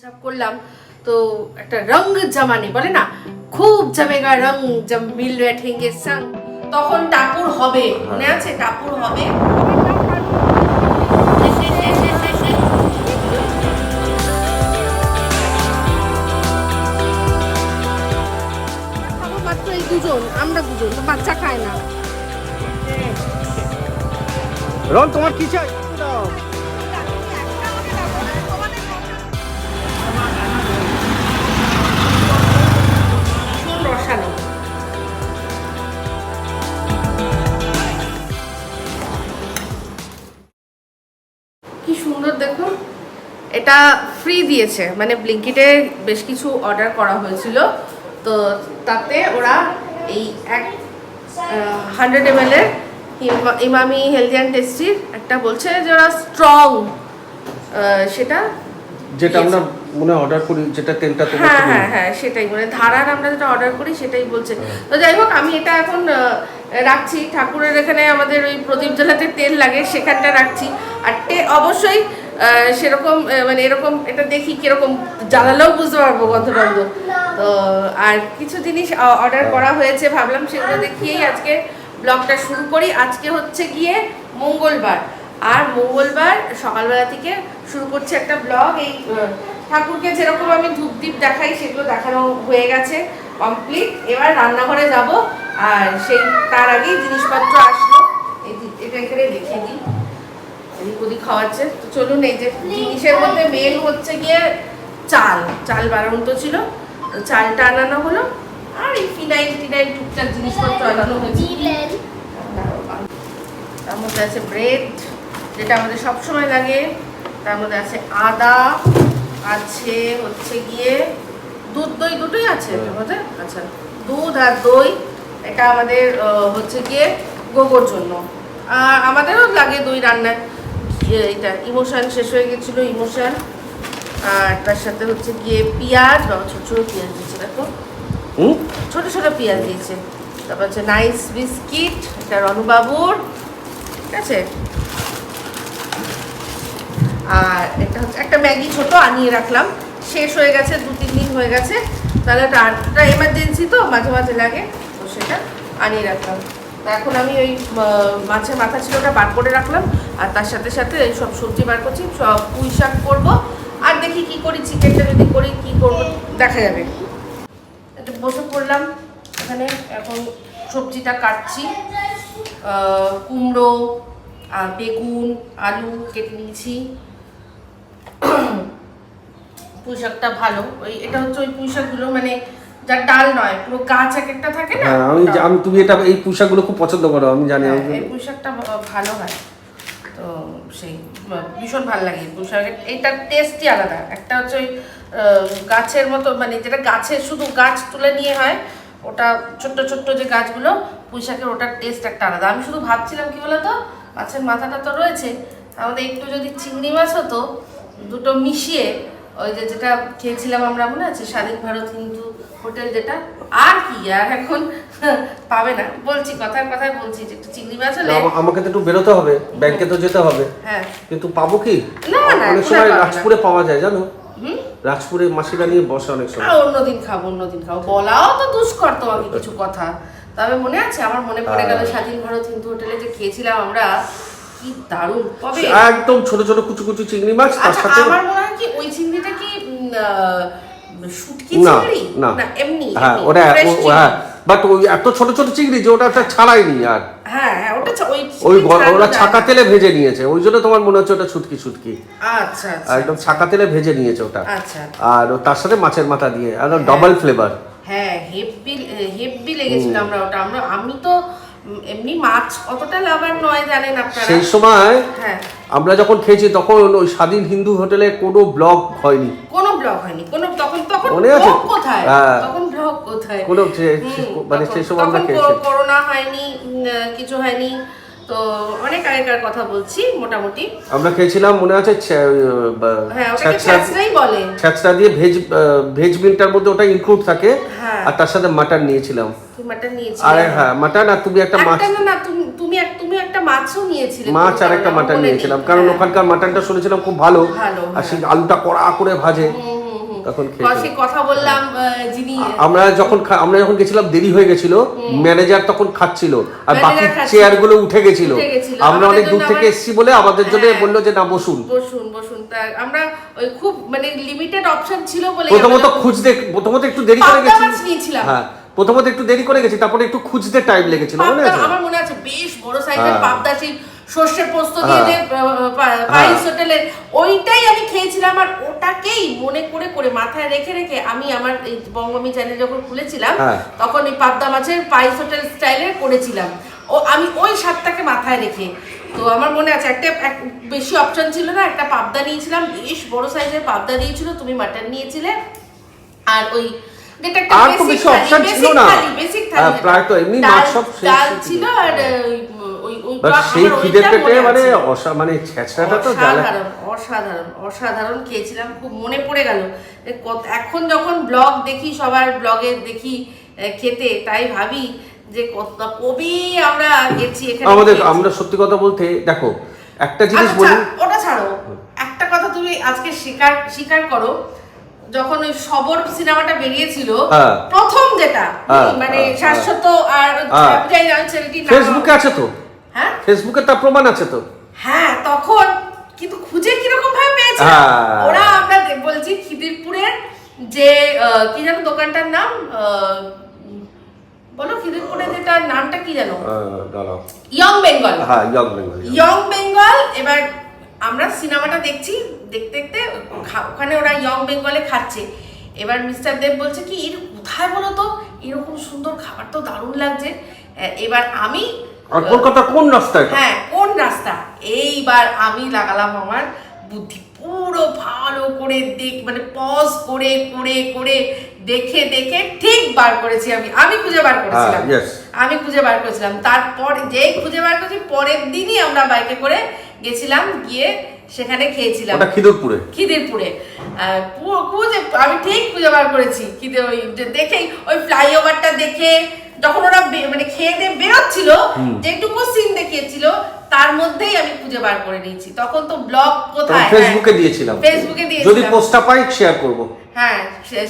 চাপ করলাম। তো একটা রং জামানি বলে না? খুব জমেগা রং জম মিল রেঠেঙ্গে সং। তখন টাকুর হবে। মনে হ্যাঁ। আছে? টাকুর হবে। দুজন আমরা দুজন বাচ্চা খায় না। রং তোমার কি চাই? এটা ফ্রি দিয়েছে। মানে ব্লিঙ্কিটে বেশ কিছু অর্ডার করা হয়েছিল। তো তাতে ওরা এই এক হান্ড্রেড এম এর ইমামি হেলদি অ্যান্ড টেস্টির একটা বলছে যে ওরা স্ট্রং সেটা যেটা আমরা মনে অর্ডার করি যেটা তেলটা হ্যাঁ হ্যাঁ হ্যাঁ সেটাই। মানে ধারার আমরা যেটা অর্ডার করি সেটাই বলছে। তো যাই হোক আমি এটা এখন রাখছি। ঠাকুরের এখানে আমাদের ওই প্রদীপ জ্বালাতে তেল লাগে সেখানটা রাখছি। আর অবশ্যই সেরকম মানে এরকম এটা দেখি কীরকম জ্বালালেও বুঝতে পারব গন্ধটন্ধ। তো আর কিছু জিনিস অর্ডার করা হয়েছে ভাবলাম সেগুলো দেখিয়েই আজকে ব্লগটা শুরু করি। আজকে হচ্ছে গিয়ে মঙ্গলবার। আর মঙ্গলবার সকালবেলা থেকে শুরু করছে একটা ব্লগ এই ঠাকুরকে যেরকম আমি ধূপদীপ দেখাই সেগুলো দেখানো হয়ে গেছে কমপ্লিট এবার রান্নাঘরে যাব আর সেই তার আগেই জিনিসপত্র আসলো। এটা এখানে দেখিয়ে দিই। এদিক ওদিক খাওয়াচ্ছে। তো চলুন, এই যে জিনিসের মধ্যে মেন হচ্ছে গিয়ে চাল। চাল বাড়ন্ত ছিল। চালটা আনানো হলো। আর এই ফিনাইল টিনাইল টুকটাক জিনিসপত্র আনানো হয়েছে। তার মধ্যে আছে ব্রেড যেটা আমাদের সব সময় লাগে। তার মধ্যে আছে আদা, আছে হচ্ছে গিয়ে দুধ দই দুটোই আছে আচ্ছা দুধ আর দই, এটা আমাদের হচ্ছে গিয়ে গোবর জন্য। আমাদেরও লাগে দই রান্নায়। ইয়ে, এটা ইমোশন শেষ হয়ে গেছিল ইমোশন। আর তার সাথে হচ্ছে গিয়ে পেঁয়াজ বাবা ছোটো ছোটো পেঁয়াজ দিয়েছে দেখো। হুম ছোট ছোট পেঁয়াজ দিয়েছে। তারপর হচ্ছে নাইস বিস্কিট এটা রনুবাবুর ঠিক আছে? আর এটা হচ্ছে একটা ম্যাগি ছোট আনিয়ে রাখলাম। শেষ হয়ে গেছে দু তিন দিন হয়ে গেছে। তাহলে ওটা আরটা এমার্জেন্সি তো মাঝে মাঝে লাগে তো সেটা আনিয়ে রাখলাম। এখন আমি ওই মাছের মাথা ছিল ওটা বার করে রাখলাম, আর তার সাথে সাথে সব সবজি বার করছি, সব পুঁই শাক করব, আর দেখি কি করি, চিকেনটা যদি করি কি করব, দেখা যাবে। একটু বসে পড়লাম, এখানে এখন সবজিটা কাটছি কুমড়ো বেগুন, আলু কেটে নিয়েছি। পুঁই শাকটা ভালো, ওই, এটা হচ্ছে ওই পুঁই শাকগুলো মানে যার ডাল নয় পুরো গাছ এক একটা থাকে না? হ্যাঁ আমি আমি তুমি এটা এই পোশাকগুলো খুব পছন্দ করো আমি জানি হ্যাঁ, এই পুঁইশাকটা ভা- ভালো হয়। তো সেই ভীষণ ভালো লাগে পুঁইশাকের এইটার টেস্টই আলাদা। একটা হচ্ছে ওই গাছের মতো মানে যেটা গাছের শুধু গাছ তুলে নিয়ে হয় ওটা ছোট্ট ছোট্ট যে গাছগুলো পুঁইশাকের ওটার টেস্ট একটা আলাদা। আমি শুধু ভাবছিলাম কি বলতো মাছের মাথাটা তো রয়েছে। আমাদের একটু যদি চিংড়ি মাছ হতো দুটো মিশিয়ে ওই যে যেটা খেয়েছিলাম আমরা মনে আছে স্বাধীন ভারত হিন্দু হোটেল যেটা আর কি আর এখন পাবে না। বলছি কথার কথায় বলছি যে একটু চিংড়ি মাছ হলে আমাকে তো একটু বেরোতে হবে ব্যাংকে তো যেতে হবে। হ্যাঁ। কিন্তু পাবো কি? না, না, অনেক সময়। রাজপুরে পাওয়া যায় জানো? হুম? রাজপুরে মাসিরা নিয়ে বসে অনেক সময়। অন্যদিন খাব অন্যদিন খাব। বলাও তো দুষ্কর তোমাকে কিছু কথা। তবে মনে আছে আমার মনে পড়ে গেল। স্বাধীন ভারত হিন্দু হোটেলে যে খেয়েছিলাম আমরা কি দারুণ। কবে একদম ছোট ছোট কুচু কুচু চিংড়ি মাছ তার আচ্ছা সাথে আমার মনে হয় কি ওই চিংড়িটা কি শুটকি না চিংড়ি? না। এমনি হ্যাঁ ওটা। হ্যাঁ বাট ওই এত ছোট ছোট চিংড়ি যে ওটা একটা ছাড়াইনি আর। হ্যাঁ হ্যাঁ ওটা ওই ওরা ছাকা তেলে ভেজে নিয়েছে ওই জন্য তোমার মনে হচ্ছে ওটা ছুটকি ছুটকি আচ্ছা আচ্ছা। একদম ছাকা তেলে ভেজে নিয়েছে ওটা। আচ্ছা আর ও তার সাথে মাছের মাথা দিয়ে আর ডবল ফ্লেভার হ্যাঁ লেগেছিল আমরা ওটা। আমরা আমি তো এমনি মাছ অতটা লাভার নয় জানেন আপনারা। সেই সময় হ্যাঁ। আমরা যখন খেয়েছি তখন ওই স্বাধীন হিন্দু হোটেলে কোনো ব্লগ হয়নি। কোনো ব্লগ হয়নি। কোনো তখন তখন মনে আছে? কোথায়? হ্যাঁ। তখন ব্লগ কোথায়? কোনো মানে সেই সময় আমরা খেয়েছি। করোনা হয়নি কিছু হয়নি। তো অনেক আগেকার কথা বলছি মোটামুটি। আমরা খেয়েছিলাম মনে আছে হ্যাঁ ওটাকে ছ্যাঁচড়া ছ্যাঁচড়াই বলে। ছ্যাঁচড়া দিয়ে ভেজ ভেজ মিলটার মধ্যে ওটা ইনক্লুড থাকে। হ্যাঁ। আর তার সাথে মাটন নিয়েছিলাম। আরে মাটন নিয়েছিলে? আর হ্যাঁ মাটন আর তুমি একটা মাছ না না তুমি তুমি তুমি একটা মাছও নিয়েছিলে মাছ আর একটা মাটন নিয়েছিলাম। কারণ হ্যাঁ। ওখানকার মাটনটা শুনেছিলাম খুব ভালো। আর হ্যাঁ। সেই আলুটা কড়া করে ভাজে। তখন কথা বললাম যিনি আমরা যখন আমরা যখন গেছিলাম দেরি হয়ে গেছিল। ম্যানেজার তখন খাচ্ছিল। আর বাকি চেয়ারগুলো উঠে গেছিল। আমরা অনেক দূর থেকে এসেছি বলে আমাদের জন্য হ্যাঁ। বলল যে না বসুন। বসুন বসুন। আমরা ওই খুব মানে লিমিটেড অপশন ছিল বলে প্রথমত খুঁজতে প্রথমত একটু দেরি করে গেছি। হ্যাঁ প্রথমত একটু দেরি করে গেছি তারপরে একটু খুঁজতে টাইম লেগেছিল মনে আছে? আমার মনে আছে বেশ বড় সাইজের হ্যাঁ। পাবদা সেই সর্ষে পোস্ত দিয়ে যে হ্যাঁ। পাইস হোটেলের ওইটাই আমি খেয়েছিলাম আর ওটাকেই মনে করে করে মাথায় রেখে রেখে আমি আমার এই বঙ্গমি চ্যানেল যখন খুলেছিলাম হ্যাঁ। তখন এই পাবদা মাছের পাইস হোটেল স্টাইলের করেছিলাম ও আমি ওই স্বাদটাকে মাথায় রেখে তো আমার মনে আছে একটা এক- বেশি অপশন ছিল না একটা পাবদা নিয়েছিলাম বেশ বড় সাইজের পাবদা দিয়েছিল তুমি মাটন নিয়েছিলে আর ওই আর তো বেশি option ছিল না। হ্যাঁ। প্রায় তো এমনি মাছ সব। ছিল আর সেই খিদে পেটে মানে অসা মানে ছেঁচড়াটা তো অসাধারণ অসাধারণ অসাধারণ খেয়েছিলাম খুব মনে পড়ে গেল। এখন যখন ব্লগ দেখি সবার ব্লগে দেখি খেতে তাই ভাবি যে কত কবি আমরা গেছি এখানে আমাদের আমরা সত্যি কথা বলতে দেখো একটা জিনিস আচ্ছা, বলি ওটা ছাড়ো। একটা কথা তুমি আজকে স্বীকার স্বীকার করো যখন ওই সবর সিনেমাটা বেরিয়েছিল হ্যাঁ। প্রথম যেটা হ্যাঁ, মানে হ্যাঁ, শাশ্বত আর ফেসবুকে আছে তো? হ্যাঁ? ফেসবুকে তার প্রমাণ আছে তো? হ্যাঁ তখন। কিন্তু খুঁজে কীরকম ভাবে পেয়েছে? হ্যাঁ। ওরা আমরা বলছি খিদিরপুরের যে কি জানো দোকানটার নাম বলো খিদিরপুরের যেটা নামটা কি জানো ইয়ং বেঙ্গল হ্যাঁ ইয়ং বেঙ্গল ইয়ং বেঙ্গল এবার আমরা সিনেমাটা দেখছি দেখতে দেখতে ওখানে ওরা ইয়ং বেঙ্গলে খাচ্ছে। এবার মিস্টার দেব বলছে কি এর কোথায় বলো তো? এরকম সুন্দর খাবার তো দারুণ লাগছে। এবার আমি আর কলকাতার কোন রাস্তায় এটা? হ্যাঁ কোন রাস্তা? এইবার আমি লাগালাম আমার বুদ্ধি পুরো ভালো করে দেখ মানে পজ করে করে করে দেখে দেখে ঠিক বার করেছি আমি। আমি খুঁজে বার করেছিলাম। হ্যাঁ, আমি খুঁজে বার করেছিলাম। তারপর যেই খুঁজে বার করেছি পরের দিনই আমরা বাইকে করে গেছিলাম গিয়ে সেখানে খেয়েছিলাম। ওটা খিদুরপুরে? খিদিরপুরে। খুঁজে আমি ঠিক খুঁজে বার করেছি। খিদে ওই দেখেই ওই ফ্লাইওভারটা দেখে যখন ওরা মানে খেয়ে দিয়ে বেরোচ্ছিল যেটুকু সিন দেখিয়েছিল তার মধ্যেই আমি খুঁজে বার করে নিয়েছি। তখন তো ব্লগ কোথায়? ফেসবুকে দিয়েছিলাম। ফেসবুকে যদি পোস্টটা পাই শেয়ার করব। হ্যাঁ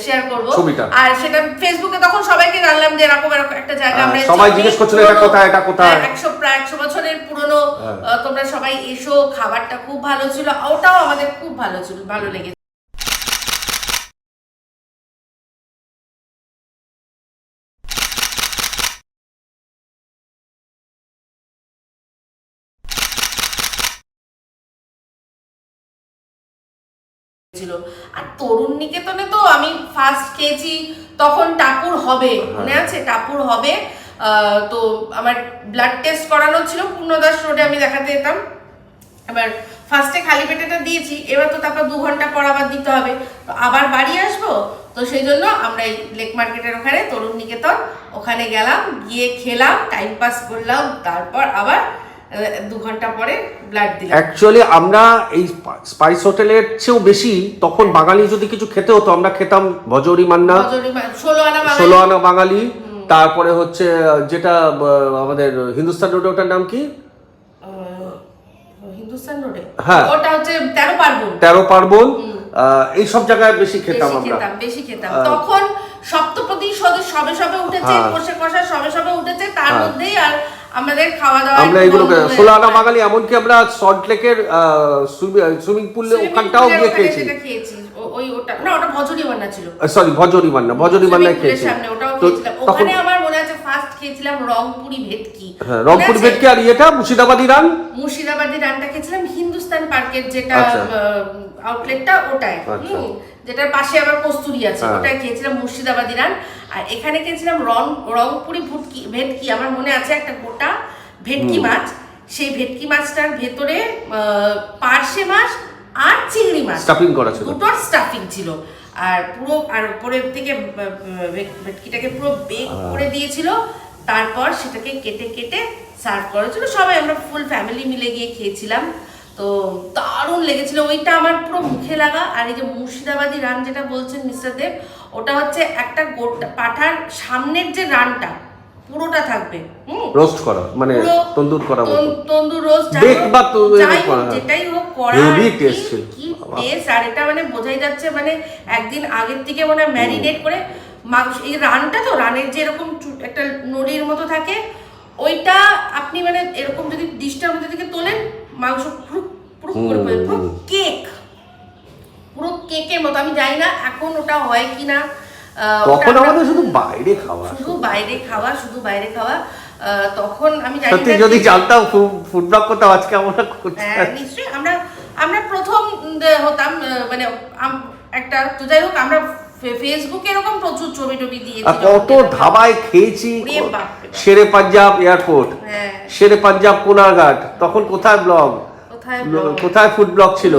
শেয়ার করব। ছবিটা। আর সেটা ফেসবুকে তখন সবাইকে জানলাম যে এরকম এরকম একটা জায়গা হ্যাঁ, আমরা সবাই জিজ্ঞেস করছিল, পুরনো- এটা কোথায়, এটা কোথায়? হ্যাঁ, একশো প্রায় একশো বছরের পুরনো হ্যাঁ। তোমরা সবাই এসো খাবারটা খুব ভালো ছিল ওটাও আমাদের খুব ভালো ছিল ভালো লেগেছে। ছিল আর তরুণ নিকেতনে তো আমি ফার্স্ট খেয়েছি তখন টাপুর হবে মনে আছে? টাপুর হবে। তো আমার ব্লাড টেস্ট করানো ছিল পূর্ণদাস রোডে আমি দেখাতে যেতাম। এবার ফার্স্টে খালি পেটেটা দিয়েছি এবার তো তারপর দু ঘণ্টা পর আবার দিতে হবে। তো আবার বাড়ি আসব তো সেই জন্য আমরা এই লেক মার্কেটের ওখানে তরুণ নিকেতন ওখানে গেলাম গিয়ে খেলাম টাইম পাস করলাম তারপর আবার দু ঘণ্টা পরে ব্লাড দিলাম অ্যাকচুয়ালি আমরা এই স্পাইস হোটেলের চেয়েও বেশি তখন বাঙালি যদি কিছু খেতে হতো আমরা খেতাম ভজরি মান্না ষোলো আনা বাঙালি। ষোলো আনা বাঙালি তারপরে হচ্ছে যেটা আমাদের হিন্দুস্তান রোডে ওটার নাম কি হিন্দুস্তান রোডে হ্যাঁ। ওটা হচ্ছে তেরো পার্বণ তেরো পার্বণ আহ, এই সব জায়গায় বেশি খেতাম আমরা বেশি খেতাম তখন সপ্তপদী সবে সবে সবে উঠেছে হ্যাঁ। কষে কষা সবে সবে উঠেছে তার হ্যাঁ। মধ্যেই আর আমাদের খাওয়া দাওয়া আমরা এগুলো গেছে। বাঙালি এমনকি আমরা সল্ট লেকের সুইমিং পুলে ওখানটাও গিয়ে খেয়েছি। ওই ওটা না ওটা ভজরি বান্না ছিল সরি ভজরি বান্না ভজরি এর খেয়েছি। তো তখন ওখানে আমার মনে আছে ফার্স্ট খেয়েছিলাম রংপুরি ভেটকি। হ্যাঁ রংপুর? ভেটকি আর ইয়েটা মুর্শিদাবাদি রান? মুর্শিদাবাদি রানটা খেয়েছিলাম হিন্দুস্তান পার্কের যেটা আচ্ছা। আউটলেটটা ওটাই। আচ্ছা। যেটার পাশে আবার কস্তুরি আছে হ্যাঁ। ওটাই খেয়েছিলাম মুর্শিদাবাদি রান। আর এখানে খেয়েছিলাম রং রংপুরি ভুটকি ভেটকি। আমার মনে আছে একটা গোটা ভেটকি মাছ। সেই ভেটকি মাছটার ভেতরে পার্শে মাছ আর চিংড়ি মাছ। স্টাফিং করা ছিল। দুটোর স্টাফিং ছিল। আর পুরো আর উপরের থেকে ভেটকিটাকে পুরো বেক করে দিয়েছিল। তারপর সেটাকে কেটে কেটে সার্ভ করেছিল সবাই আমরা ফুল ফ্যামিলি মিলে গিয়ে খেয়েছিলাম। তো দারুণ লেগেছিল। ওইটা আমার পুরো মুখে লাগা। আর এই যে মুর্শিদাবাদি রান যেটা বলছেন মিস্টার দেব ওটা হচ্ছে একটা গোটা পাঠার সামনের যে রানটা পুরোটা থাকবে হুম? রোস্ট করা মানে তন্দুর করা তন্দুর রোস্ট হোক, বা করা। যেটাই হোক করা কি- taste ছিল। কি টেস্ট আর এটা মানে বোঝাই যাচ্ছে মানে একদিন আগের থেকে মানে ম্যারিনেট করে মাংস এই রানটা তো রানের যে এরকম একটা নড়ির মতো থাকে ওইটা আপনি মানে এরকম যদি ডিশটার মধ্যে থেকে তোলেন মাংস পুরো পুরো করে পুরো কেক পুরো কেকের মতো। আমি জানি না এখন ওটা হয় কিনা আহ, ওটা তখন আমরা- আমাদের শুধু বাইরে খাওয়া শুধু বাইরে খাওয়া শুধু বাইরে খাওয়া। তখন আমি জানি সত্যি যদি জানতাম ফুড ব্লগ করতাম আজকে আমরা হ্যাঁ, নিশ্চয়ই। আমরা আমরা প্রথম হতাম মানে একটা তো যাই হোক আমরা ফেসবুকে এরকম প্রচুর ছবি টবি দিয়েছি কত ধাবায় খেয়েছি শেরে পাঞ্জাব এয়ারপোর্ট হ্যাঁ। শেরে পাঞ্জাব কোনারঘাট তখন কোথায় ব্লগ? কোথায় ফুড ব্লগ ছিল?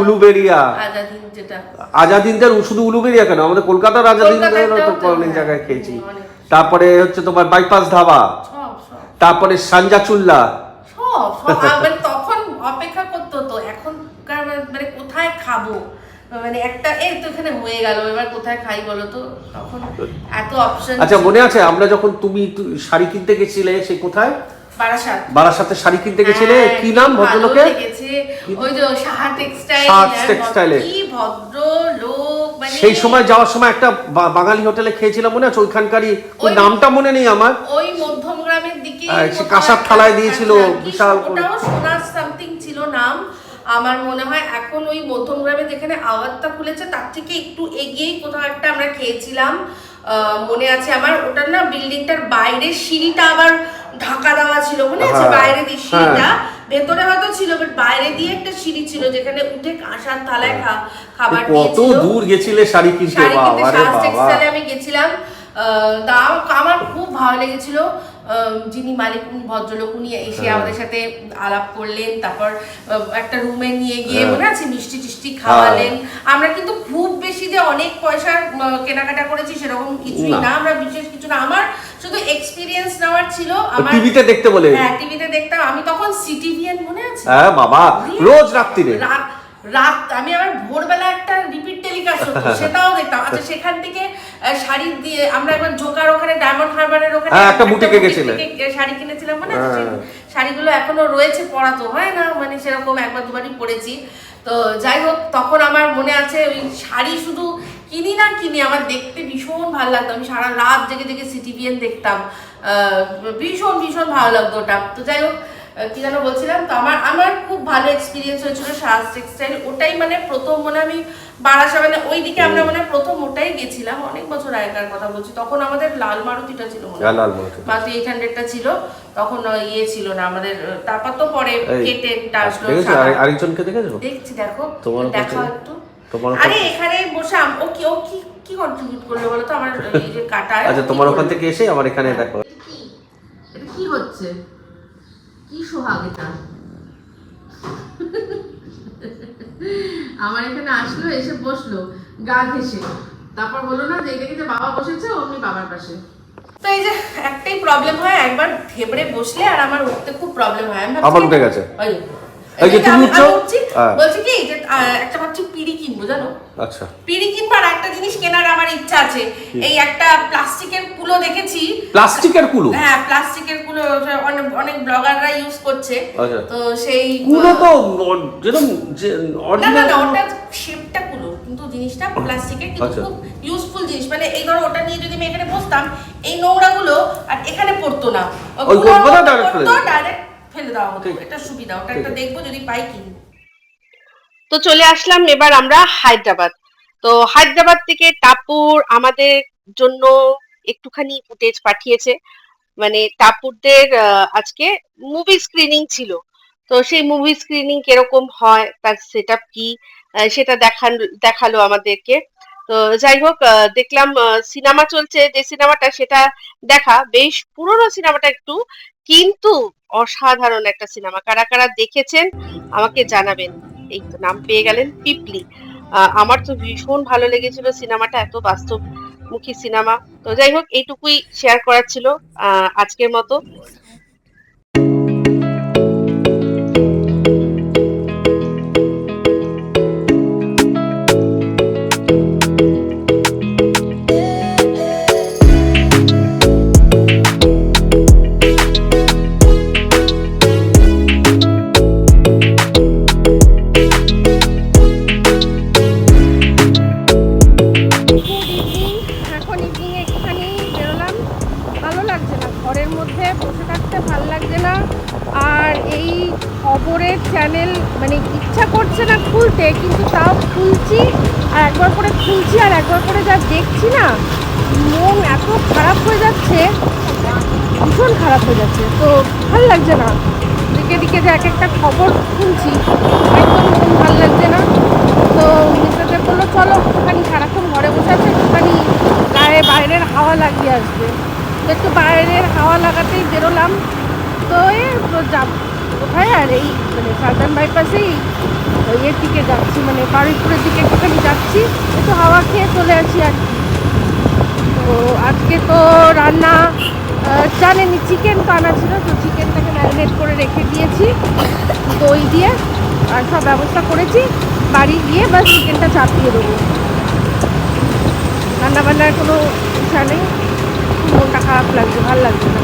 উলুবেরিয়া। আজাদিন যেটা। আজাদিনদের শুধু উলুবেরিয়া কেন? আমাদের কলকাতার আজাদিনদের অনেক জায়গায় খেয়েছি। তারপরে হচ্ছে তোমার বাইপাস ধাবা। তারপরে সানজাচুল্লা। মানে তখন অপেক্ষা করতে হতো এখন মানে কোথায় খাব? মানে একটা এই তো এখানে হয়ে গেল। এবার কোথায় খাই বলো তো? তখন এত অপশন আচ্ছা মনে আছে আমরা যখন তুমি শাড়ি কিনতে গেছিলে সে কোথায়? বারাসাত। বারাসাতে শাড়ি কিনতে গেছিলে? হ্যাঁ, কি নাম ভালো ভদ্রলোকের? লেগেছে। ওই যে সাহা টেক্সটাইল টেক্সটাইলে। কি ভদ্র লোক মানে সেই সময় যাওয়ার সময় একটা বাঙালি হোটেলে খেয়েছিলাম মনে আছে? ওইখানকারই ওই নামটা মনে নেই আমার। ওই মধ্যম গ্রামের দিকে হ্যাঁ, কাঁসার থালায় দিয়েছিল, বিশাল ওটাও সোনার সামথিং ছিল নাম। আমার মনে হয় এখন ওই মধ্যম গ্রামে যেখানে আওয়াজটা খুলেছে তার থেকে একটু এগিয়েই কোথাও একটা আমরা খেয়েছিলাম। আহ, মনে আছে আমার। ওটার না বিল্ডিংটার বাইরের সিঁড়িটা আবার ঢাকা দেওয়া ছিল মনে আছে? হ্যাঁ, বাইরে দিয়ে সিঁড়িটা? হ্যাঁ। ভেতরে হয়তো ছিল বাট বাইরে দিয়ে একটা সিঁড়ি ছিল যেখানে উঠে কাঁসার থালায় খা- খাবার হ্যাঁ। কত দূর গেছিলে শাড়ি কিনতে? বাবা আমি গেছিলাম। আহ, দাম আমার খুব ভালো লেগেছিল। যিনি মালিক উনি ভদ্রলোক উনি এসে হ্যাঁ। আমাদের সাথে আলাপ করলেন তারপর একটা রুমে নিয়ে গিয়ে হ্যাঁ। মনে আছে মিষ্টি টিষ্টি খাওয়ালেন। আমরা কিন্তু খুব বেশি যে অনেক পয়সার কেনাকাটা করেছি সেরকম কিছুই না। না। আমরা বিশেষ কিছু না। আমার শুধু এক্সপিরিয়েন্স নেওয়ার ছিল। আমার টিভিতে দেখতে বলে? হ্যাঁ টিভিতে দেখতাম। আমি তখন সিটিভিএন মনে আছে? হ্যাঁ বাবা। রোজ রাত্রিরে। রাত রাত আমি আবার ভোরবেলা একটা রিপিট টেলিকাস্ট হতো সেটাও দেখতাম। আচ্ছা সেখান থেকে শাড়ি দিয়ে আমরা একবার জোকার ওখানে ডায়মন্ড হারবারের ওখানে হ্যাঁ, একটা বুটিকে গেছিলে। শাড়ি কিনেছিলাম মানে। শাড়িগুলো এখনও রয়েছে পরা তো হয় না মানে সেরকম একবার দুবারই পরেছি। তো যাই হোক তখন আমার মনে আছে ওই শাড়ি শুধু কিনি না কিনি আমার দেখতে ভীষণ ভালো লাগতো। আমি সারা রাত জেগে জেগে সিটিভিএন দেখতাম। আহ, ভীষণ ভীষণ ভালো লাগতো ওটা। তো যাই হোক কি যেন বলছিলাম? তো আমার আমার খুব ভালো এক্সপিরিয়েন্স হয়েছিল সাজ টেক্সটাইল ওটাই মানে প্রথম মানে আমি বারাসা মানে ওই দিকে আমরা মানে প্রথম ওটাই গেছিলাম অনেক বছর আগেকার কথা বলছি। তখন আমাদের লাল মারুতিটা ছিল মনে হয়। হ্যাঁ, লাল মারুতি। এইট হান্ড্রেডটা ছিল তখন ইয়ে ছিল না আমাদের তারপর তো পরে কেটে আসলো আরেকজনকে দেখেছ? দেখছি দেখো থেকে- একটু। আরে এখানে বসে ও কি ও কি কি কন্ট্রিবিউট করল বলো তো? আমার এই যে কাটায় আচ্ছা তোমার ওখান থেকে এসে আমার এখানে দেখো। কি? এটা কি হচ্ছে? কি সোহাগিতা আমার এখানে আসলো এসে বসল গা ঘেসে তারপর বলল না যে দেখে যে বাবা বসেছে অমনি বাবার পাশে? তো এই যে একটাই প্রবলেম হয় একবার ধেবড়ে বসলে আর আমার উঠতে খুব প্রবলেম হয়। আমার ভাবছি- উঠে গেছে? ওই, এই যে তুমি উঠছো? আমি উঠছি, হ্যাঁ। বলছি কি যে একটা ভাবছি পিড়ি কিনবো জানো আচ্ছা পিড়ি কিনবার একটা জিনিস কেনার আমার ইচ্ছা আছে এই একটা প্লাস্টিকের কুলো দেখেছি প্লাস্টিকের কুলু হ্যাঁ প্লাস্টিকের কুলো অনেক অনেক ব্লগাররা ইউজ করছে আচ্ছা। তো সেই কুলো তো যেরকম যে না না না ওটা শেপটা কুলো কিন্তু জিনিসটা প্লাস্টিকের কিন্তু আচ্ছা। খুব ইউজফুল জিনিস মানে এই ধরো ওটা নিয়ে যদি আমি এখানে বসতাম এই নোংরাগুলো আর এখানে পড়তো না ওই। ডাইরেক্ট ফেলে দেওয়া হতো এটা সুবিধা ওটা একটা দেখব যদি পাই কিনি তো চলে আসলাম এবার আমরা হায়দ্রাবাদ। তো হায়দ্রাবাদ থেকে টাপুর আমাদের জন্য একটুখানি ফুটেজ পাঠিয়েছে। মানে টাপুরদের আজকে মুভি স্ক্রিনিং ছিল। তো সেই মুভি স্ক্রিনিং কীরকম হয় তার সেট কি সেটা দেখান দেখাল আমাদেরকে। তো যাই হোক আহ, দেখলাম সিনেমা চলছে। যে সিনেমাটা সেটা দেখা বেশ পুরনো সিনেমাটা একটু। কিন্তু অসাধারণ একটা সিনেমা। কারা কারা দেখেছেন, আমাকে জানাবেন। এই তো নাম পেয়ে গেলেন পিপলি। আমার তো ভীষণ ভালো লেগেছিল সিনেমাটা, এত বাস্তবমুখী সিনেমা। তো যাই হোক, এইটুকুই শেয়ার করার ছিল আজকের মতো। দিকে যাচ্ছি মানে বারুইপুরের দিকে একটুখানি যাচ্ছি, একটু হাওয়া খেয়ে চলে আসি আর তো আজকে তো রান্না জানেনি চিকেন কানা ছিল, তো চিকেনটাকে ম্যারিনেট করে রেখে দিয়েছি, দই দিয়ে, আর সব ব্যবস্থা করেছি, বাড়ি গিয়ে বা চিকেনটা চাপিয়ে দেবো। রান্নাবান্নার কোনো ইচ্ছা নেই মনটা খারাপ লাগছে, ভালো লাগছে না।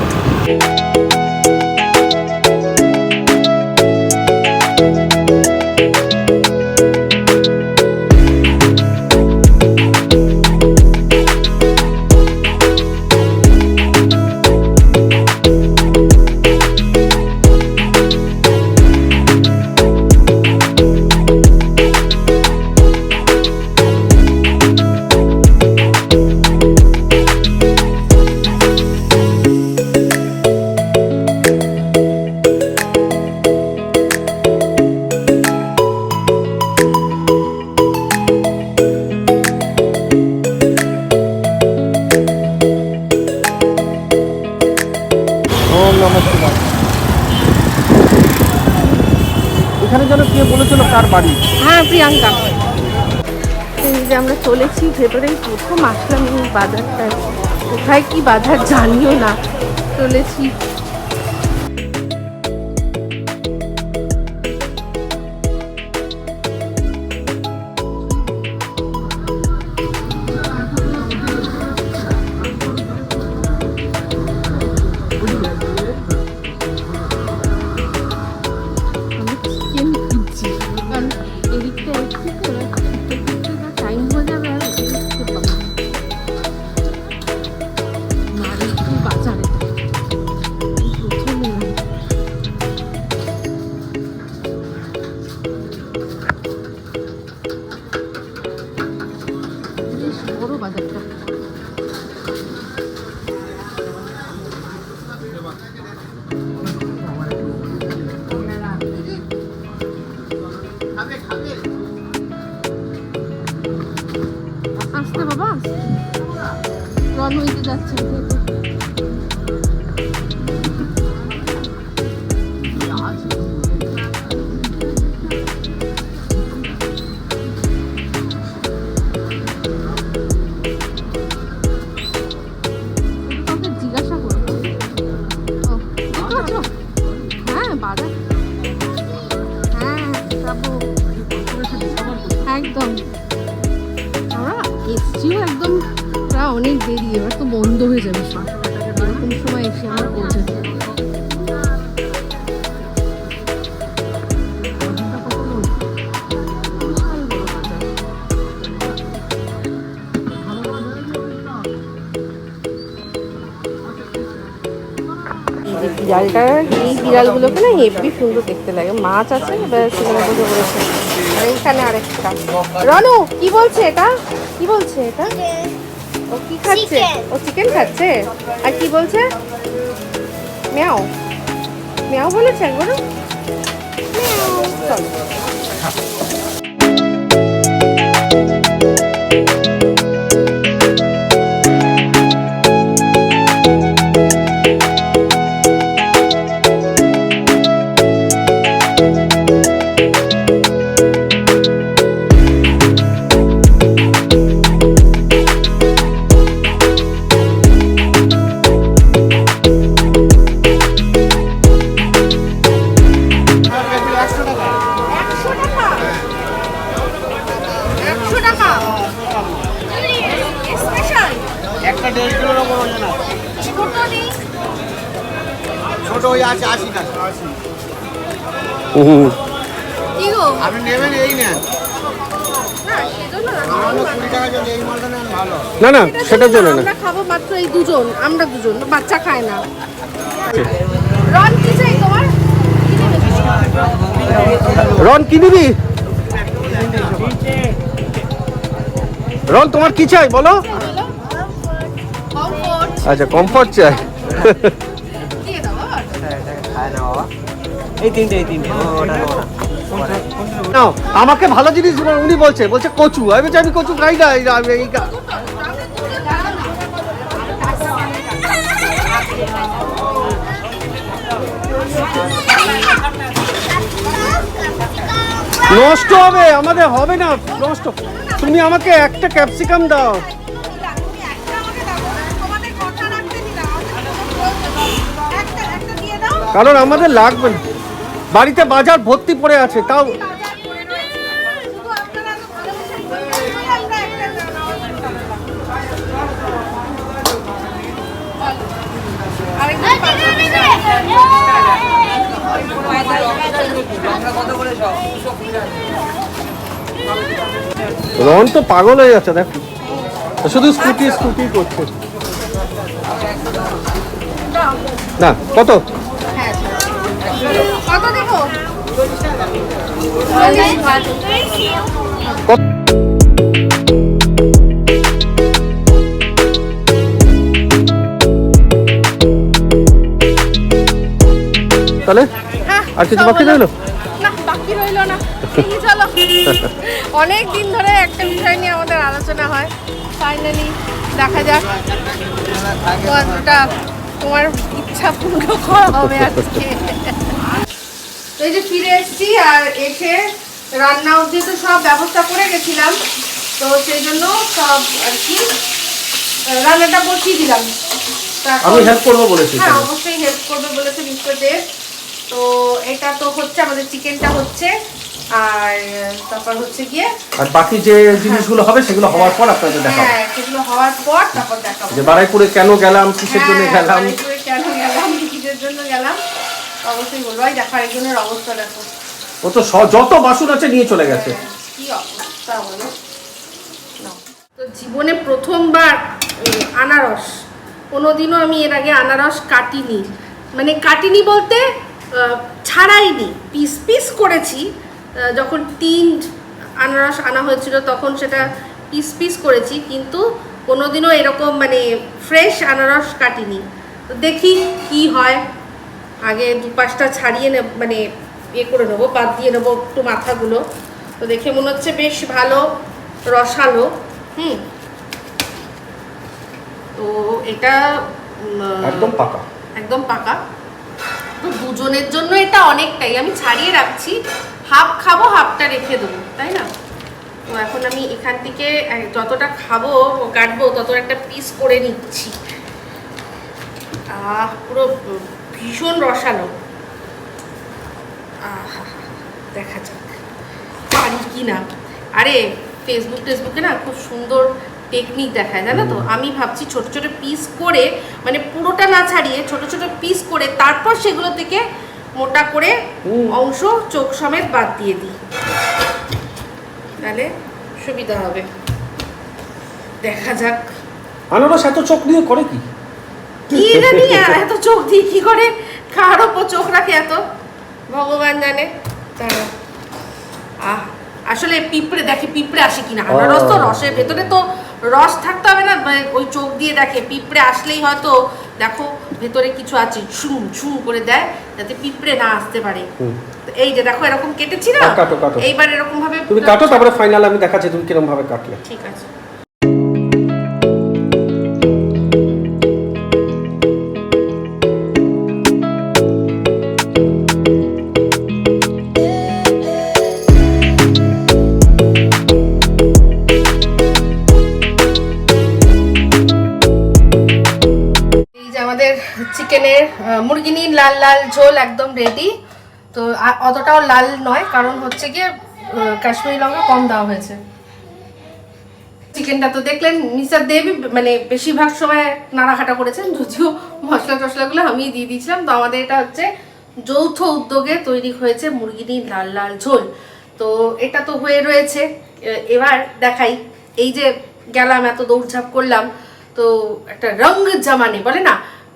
প্রিয়াঙ্কা যে আমরা চলেছি ভেতরেই প্রথম আসলাম বাজারটা কোথায় কি বাজার জানিও না। চলেছি। বিড়ালগুলোকে না হেভি সুন্দর দেখতে লাগে। মাছ আছে সেখানে বসে বলেছে। এখানে আরেকটা। রনু কি বলছে এটা? কি বলছে এটা? ও কি খাচ্ছে? ও চিকেন খাচ্ছে? আর কি বলছে? মেয়াও। মিয়াও বলেছে একবার চলো। কয়টা জন্য না? আমরা খাব মাত্র এই দুজন আমরা দুজন বাচ্চা খায় না। রন কি চাই তোমার? রন কি নিবি? রন তোমার কি চাই বলো? আচ্ছা কমফর্ট চাই। আমাকে ভালো জিনিস উনি বলছে বলছে কচু। আমি আমি কচু খাই না নষ্ট হবে আমাদের হবে না নষ্ট তুমি আমাকে একটা ক্যাপসিকাম দাও কারণ আমাদের লাগবে না বাড়িতে বাজার ভর্তি পড়ে আছে তাও রন তো পাগল হয়ে যাচ্ছে দেখ। শুধু স্কুটি স্কুটি করছে। না কত? তাহলে? আর কিছু বাকি রইল? না বাকি রইল না। চলো। অনেক দিন ধরে একটা বিষয় নিয়ে আমাদের আলোচনা হয়। ফাইনালি দেখা যাক কতটা তোমার ইচ্ছা পূর্ণ করা হবে আজকে। এই যে ফিরে এসেছি আর এসে রান্না অবধি তো সব ব্যবস্থা করে গেছিলাম। তো সেই জন্য সব আর কি রান্নাটা বসিয়ে দিলাম। আমি হেল্প করব বলেছি হ্যাঁ অবশ্যই হেল্প করবে বলেছে মিস্টার দেব। তো এটা তো হচ্ছে আমাদের চিকেনটা হচ্ছে আর তারপর হচ্ছে গিয়ে আর বাকি যে জিনিসগুলো হবে সেগুলো হওয়ার পর আপনাদের দেখাবো। হ্যাঁ সেগুলো হওয়ার পর তারপর দেখাবো। যে বারাইপুরে কেন গেলাম কিসের জন্য হ্যাঁ, গেলাম? বারুইপুরে কেন গেলাম কিসের জন্য গেলাম অবশ্যই বলব। এই দেখো একজনের অবস্থা দেখো। ও তো যত বাসন আছে নিয়ে চলে গেছে। কি অবস্থা নাও। তো জীবনে প্রথমবার আনারস। কোনোদিনও আমি এর আগে আনারস কাটিনি। মানে কাটিনি বলতে ছাড়াইনি। পিস পিস করেছি। যখন তিন আনারস আনা হয়েছিল তখন সেটা পিস পিস করেছি কিন্তু কোনোদিনও এরকম মানে ফ্রেশ আনারস কাটিনি। তো দেখি কি হয়। আগে দু পাঁচটা ছাড়িয়ে নে মানে ইয়ে করে নেব বাদ দিয়ে নেব একটু মাথাগুলো। তো দেখে মনে হচ্ছে বেশ ভালো রসালো। হুম। তো এটা একদম পাকা। একদম পাকা। তো দুজনের জন্য এটা অনেকটাই। আমি ছাড়িয়ে রাখছি। হাফ খাব হাফটা রেখে দেবো তাই না? তো এখন আমি এখান থেকে যতটা খাব কাটবো তত একটা পিস করে নিচ্ছি। আহ পুরো ভীষণ রসালো। আহা, দেখা যাক। পারি কি না? আরে ফেসবুক টেসবুকে না খুব সুন্দর টেকনিক দেখায় জানো তো? আমি ভাবছি ছোট ছোট পিস করে মানে পুরোটা না ছাড়িয়ে ছোট ছোট পিস করে তারপর সেগুলো থেকে মোটা করে অংশ চোখ সমেত বাদ দিয়ে দিই। তাহলে সুবিধা হবে। দেখা যাক। আনারস এত চোখ দিয়ে করে কি? কি জানি এত চোখ দিয়ে কি করে? কার ওপর চোখ রাখে এত? ভগবান জানে। আহ আসলে পিঁপড়ে দেখে পিঁপড়ে আসে কিনা? আনারস তো রসের ভেতরে তো রস থাকতে হবে না মানে ওই চোখ দিয়ে দেখে পিঁপড়ে আসলেই হয়তো দেখো ভেতরে কিছু আছে ছুম ছুম করে দেয় যাতে পিঁপড়ে না আসতে পারে। এই যে দেখো এরকম কেটেছি না? হ্যাঁ, কাটো, কাটো। এইবার এরকম ভাবে তুমি কাটো তারপরে ফাইনাল আমি দেখাচ্ছি তুমি কীরকম ভাবে কাটলে। ঠিক আছে। চিকেনের মুরগিনির লাল লাল ঝোল একদম রেডি তো অতটাও লাল নয়, কারণ হচ্ছে গিয়ে কাশ্মীরি লঙ্কা কম দেওয়া হয়েছে। চিকেনটা তো দেখলেন, মিস্টার দেবী মানে বেশিরভাগ সময় নাড়াঘাটা করেছেন, যদিও মশলা টশলাগুলো আমি দিয়ে দিয়েছিলাম। তো আমাদের এটা হচ্ছে যৌথ উদ্যোগে তৈরি হয়েছে মুরগিনির লাল লাল ঝোল। তো এটা তো হয়ে রয়েছে। এবার দেখাই, এই যে গেলাম, এত দৌড়ঝাঁপ করলাম, তো একটা রং জমানে, বলে না?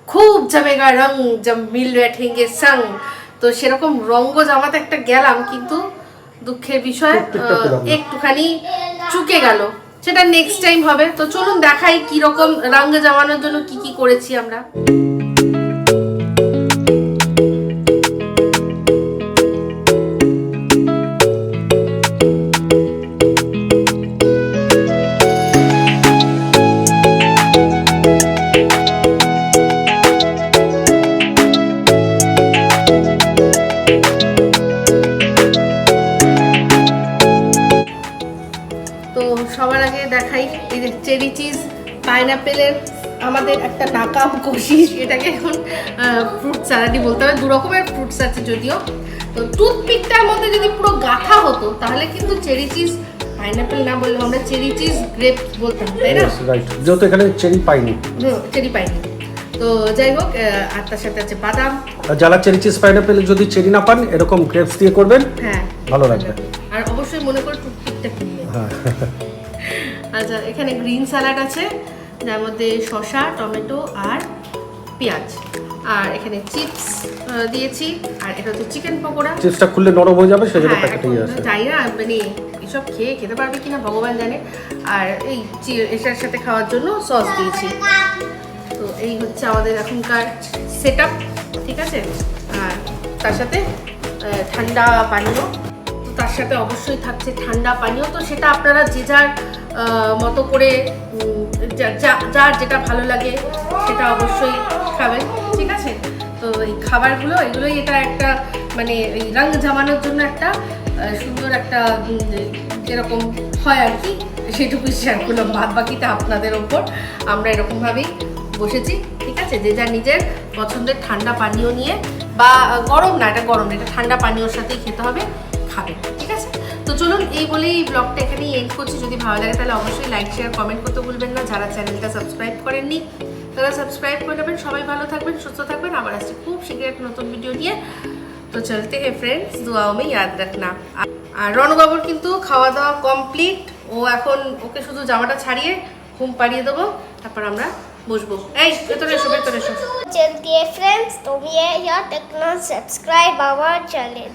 খুব জমেগা রং জম মিল ঠেঙ্গে সাং। তো সেরকম রঙ্গ জামাতে একটা গেলাম কিন্তু দুঃখের বিষয় একটুখানি চুকে গেল। সেটা নেক্সট টাইম হবে। তো চলুন দেখাই কীরকম রঙ জামানোর জন্য কি কি করেছি আমরা। পাইনাপেলের আমাদের একটা নাকাম কষি এটাকে এখন ফ্রুট স্যালাডই বলতে হবে। দু রকমের ফ্রুটস আছে যদিও। তো টুথপিকটার মধ্যে যদি পুরো গাথা হতো তাহলে কিন্তু চেরি চিজ পাইনাপেল না বললেও আমরা চেরি চিজ গ্রেপ বলতাম তাই না? যেহেতু এখানে চেরি পাইনি। চেরি পাইনি। তো যাই হোক আর তার সাথে আছে বাদাম। যারা চেরি চিজ পাইনাপেল যদি চেরি না পান এরকম গ্রেপস দিয়ে করবেন হ্যাঁ। ভালো লাগবে। আর অবশ্যই মনে করে টুথপিকটা কিনবেন হ্যাঁ। আচ্ছা এখানে গ্রিন স্যালাড আছে। যার মধ্যে শসা টমেটো আর পেঁয়াজ। আর এখানে চিপস দিয়েছি। আর এটা হচ্ছে চিকেন পকোড়া। চিপসটা খুললে নরম হয়ে যাবে সেই জন্য হ্যাঁ প্যাকেটেই আছে জানি না? মানে এসব খেয়ে খেতে পারবে কিনা ভগবান জানে। আর এই এটার সাথে খাওয়ার জন্য সস দিয়েছি। তো এই হচ্ছে আমাদের এখনকার সেট ঠিক আছে? আর তার সাথে ঠান্ডা পানীয়। তো তার সাথে অবশ্যই থাকছে ঠান্ডা পানীয়। তো সেটা আপনারা যে যার মতো করে যার যেটা ভালো লাগে সেটা অবশ্যই খাবেন, ঠিক আছে? তো এই খাবারগুলো, এগুলোই এটা একটা মানে এই রঙ জামানোর জন্য একটা সুন্দর একটা যেরকম হয় আর কি সেটুকুই শেয়ার করলাম। বাদ বাকিটা আপনাদের ওপর। আমরা এরকমভাবেই বসেছি, ঠিক আছে? যে যার নিজের পছন্দের ঠান্ডা পানীয় নিয়ে, বা গরম না, এটা গরম এটা ঠান্ডা পানীয়র সাথেই খেতে হবে, খাবে, ঠিক আছে? তো চলুন এই বলেই এই ব্লগটা এখানেই এন্ড করছি। যদি ভালো লাগে তাহলে অবশ্যই লাইক শেয়ার কমেন্ট করতে ভুলবেন না। যারা চ্যানেলটা সাবস্ক্রাইব করেননি, তারা সাবস্ক্রাইব করে নেবেন। সবাই ভালো থাকবেন, সুস্থ থাকবেন। আবার আসছি খুব শীঘ্রই একটা নতুন ভিডিও নিয়ে। তো চলতে হে ফ্রেন্ডস দুয়াও মে ইয়াদ রাখনা। আর রণবাবুর কিন্তু খাওয়া দাওয়া কমপ্লিট ও এখন ওকে শুধু জামাটা ছাড়িয়ে ঘুম পাড়িয়ে দেবো। তারপর আমরা বসবো। এই, ভেতরে এসো ভেতরে এসো। চলতে ফ্রেন্ডস তুমি ইয়াদ রাখনা সাবস্ক্রাইব আওয়ার চ্যানেল